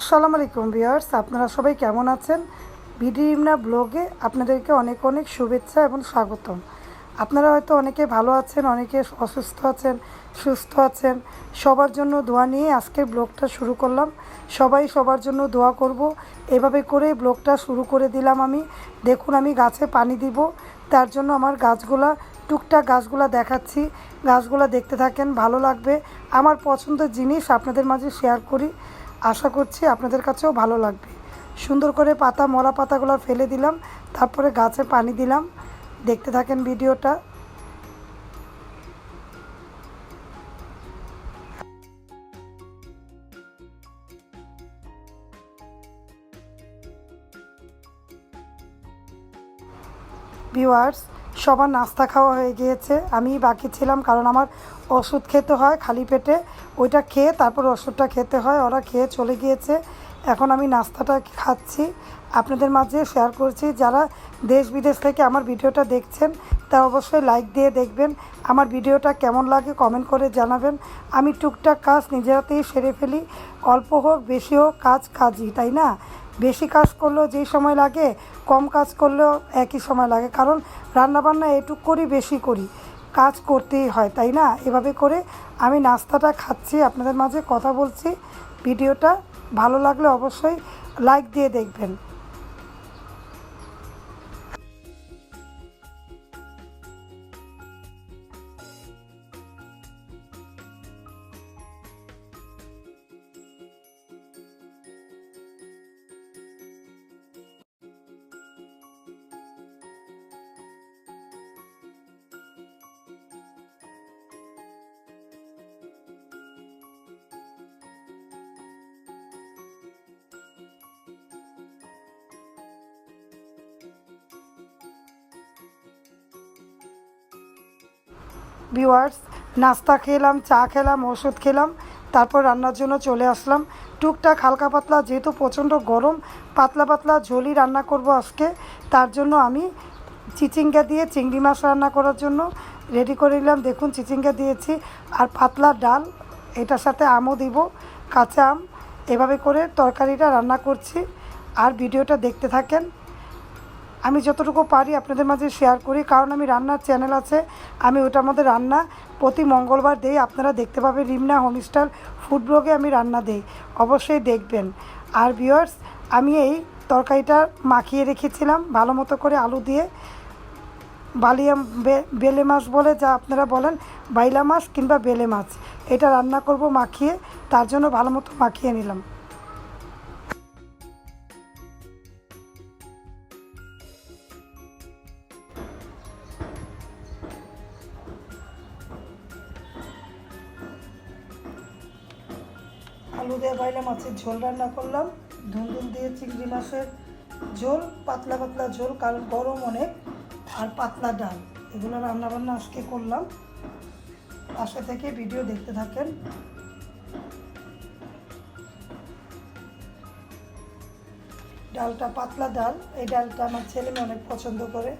আসসালামু আলাইকুম ভিউয়ার্স, আপনারা সবাই কেমন আছেন? বিডি ইমনা ব্লগে আপনাদেরকে অনেক অনেক শুভেচ্ছা এবং স্বাগতম। আপনারা হয়তো অনেকে ভালো আছেন, অনেকে অসুস্থ আছেন, সুস্থ আছেন। সবার জন্য দোয়া নিয়ে আজকের ব্লগটা শুরু করলাম। সবাই সবার জন্য দোয়া করব। এভাবে করে ব্লগটা শুরু করে দিলাম আমি। দেখুন, আমি গাছে পানি দিব। তার জন্য আমার গাছগুলা, টুকটাক গাছগুলা দেখাচ্ছি। গাছগুলা দেখতে থাকেন, ভালো লাগবে। আমার পছন্দের জিনিস আপনাদের মাঝে শেয়ার করি। আশা করছি আপনাদের কাছেও ভালো লাগবে। সুন্দর করে পাতা, মরা পাতাগুলো ফেলে দিলাম, তারপরে গাছে পানি দিলাম। দেখতে থাকেন ভিডিওটা। ভিউয়ার্স সবার নাস্তা খাওয়া হয়ে গিয়েছে। আমি বাকি ছিলাম কারণ আমার ওষুধ খেতে হয় খালি পেটে। ওইটা খেয়ে তারপর ওষুধটা খেতে হয়, ওরা খেয়ে চলে গিয়েছে। এখন আমি নাস্তাটা খাচ্ছি। আপনাদের মাঝে শেয়ার করছি, যারা দেশ বিদেশ থেকে আমার ভিডিওটা দেখছেন তা অবশ্যই লাইক দিয়ে দেখবেন। আমার ভিডিওটা কেমন লাগে কমেন্ট করে জানাবেন। আমি টুকটাক কাজ নিজেরাতেই সেরে ফেলি। অল্প হোক, বেশি হোক, কাজ কাজই, তাই না? বেশি কাজ করলেও যেই সময় লাগে, কম কাজ করলেও একই সময় লাগে। কারণ রান্নাবান্না এটুক করি, বেশি করি। কাজ করতেই হয়, তাই না? এভাবে করে আমি নাস্তাটা খাচ্ছি, আপনাদের মাঝে কথা বলছি। ভিডিওটা ভালো লাগলে অবশ্যই লাইক দিয়ে দেখবেন। ভিওয়ার্স নাস্তা খেলাম, চা খেলাম, ওষুধ খেলাম, তারপর রান্নার জন্য চলে আসলাম। টুকটাক হালকা পাতলা, যেহেতু প্রচণ্ড গরম, পাতলা পাতলা ঝোলই রান্না করব আজকে। তার জন্য আমি চিচিঙ্গা দিয়ে চিংড়ি মাছ রান্না করার জন্য রেডি করে নিলাম। দেখুন, চিচিঙ্গা দিয়েছি। আর পাতলা ডাল, এটার সাথে আমও দিব, কাঁচা আম। এভাবে করে তরকারিটা রান্না করছি। আর ভিডিওটা দেখতে থাকেন। আমি যতটুকু পারি আপনাদের মাঝে শেয়ার করি, কারণ আমি রান্নার চ্যানেল আছে, আমি ওটার মধ্যে রান্না প্রতি মঙ্গলবার দেই। আপনারা দেখতে পাবেন রিমনা হোমস্টার ফুড ব্লগে আমি রান্না দেই। অবশ্যই দেখবেন। আর ভিওয়ার্স আমি এই তরকারিটা মাখিয়ে রেখেছিলাম, ভালো মতো করে আলু দিয়ে। বালিয়া বেলে মাছ বলে যা আপনারা বলেন, বাইলা মাছ কিংবা বেলে মাছ। এটা রান্না করব মাখিয়ে, তার জন্য ভালো মতো মাখিয়ে নিলাম। আলু দিয়ে বাইলা মাছের ঝোল রান্না করলাম। ধুন্দুল দিয়ে চিংড়ি মাছের ঝোল, পাতলা পাতলা ঝোল, কারণ গরম অনেক, আর পাতলা ডাল। এগুলো রান্না বান্না আজকে করলাম। পাশে থেকে ভিডিও দেখতে থাকেন। ডালটা পাতলা ডাল, এই ডালটা আমার ছেলে অনেক পছন্দ করে।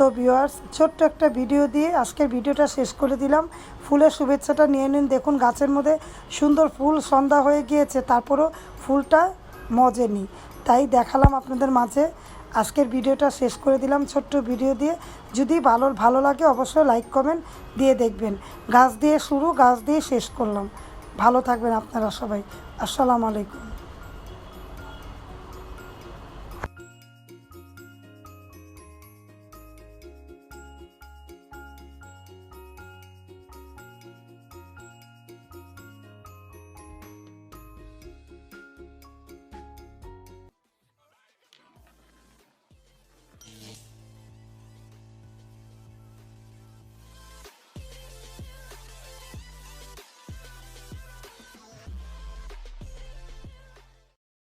তো ভিউয়ার্স ছোট্ট একটা ভিডিও দিয়ে আজকের ভিডিওটা শেষ করে দিলাম। ফুলের শুভেচ্ছাটা নিয়ে নিন। দেখুন, গাছের মধ্যে সুন্দর ফুল সন্ধ্যা হয়ে গিয়েছে, তারপরও ফুলটা মজে মজেনি। তাই দেখালাম আপনাদের মাঝে। আজকের ভিডিওটা শেষ করে দিলাম ছোট্ট ভিডিও দিয়ে। যদি ভালো ভালো লাগে অবশ্যই লাইক কমেন্ট দিয়ে দেখবেন। গাছ দিয়ে শুরু, গাছ দিয়ে শেষ করলাম। ভালো থাকবেন আপনারা সবাই। আসসালামু আলাইকুম।